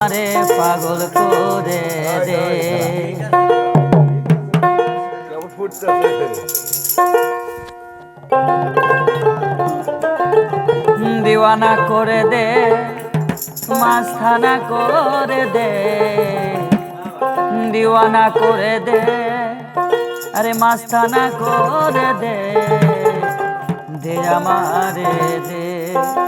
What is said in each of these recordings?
আরে পাগল করে দে। দিওয়ানা করে দে মাস্থানা করে দে। দিওয়ানা করে দে, আরে মাস্থানা করে দে। দে আমারে দে।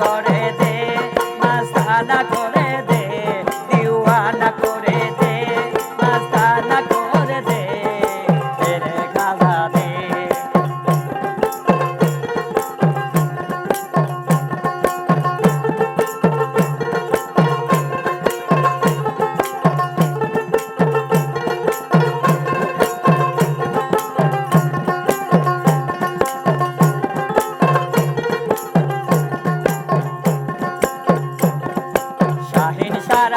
করে